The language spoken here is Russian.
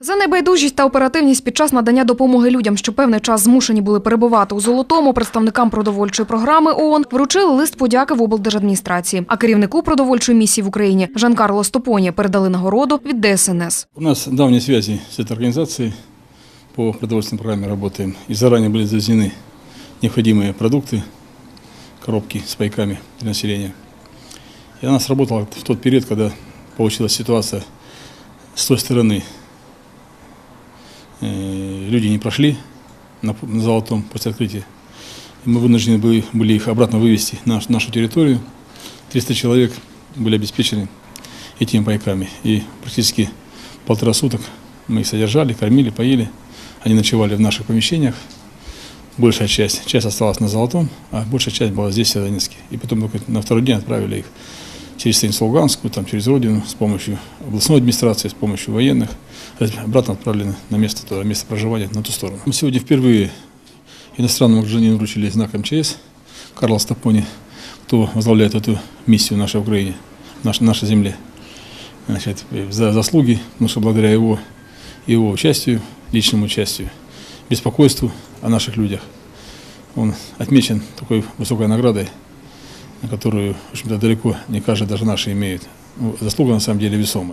За небайдужість та оперативність під час надання допомоги людям, що певний час змушені були перебувати у Золотому, представникам продовольчої програми ООН вручили лист подяки в облдержадміністрації. А керівнику продовольчої місії в Україні Жан-Карло Стопоні передали нагороду від ДСНС. У нас давние связи с этой организацией по продовольственной программе работаем. И заранее были завезены необходимые продукты, коробки с пайками для населения. И она сработала в тот период, когда получилась ситуация с той стороны. Э, Люди не прошли на, на Золотом после открытия. И мы вынуждены были, были их обратно вывести на наш- нашу территорию. 300 человек были обеспечены этими пайками. И практически полтора суток мы их содержали, кормили, поили. Они ночевали в наших помещениях. Большая часть, часть осталась на Золотом, а большая часть была здесь, в Северодонецке. И потом только на второй день отправили их через станицу Луганскую, там, через Родину, с помощью областной администрации, с помощью военных. Обратно отправлены на место, туда, место проживания, на ту сторону. Мы сегодня впервые иностранному гражданину вручили знак МЧС Карла Стапони, кто возглавляет эту миссию нашей Украине, нашей, нашей земле значит, за заслуги, потому что благодаря его, его участию, личному участию, беспокойству о наших людях, он отмечен такой высокой наградой, на которую, в общем-то, далеко не каждый даже наши имеет. Ну, заслуга на самом деле весомая.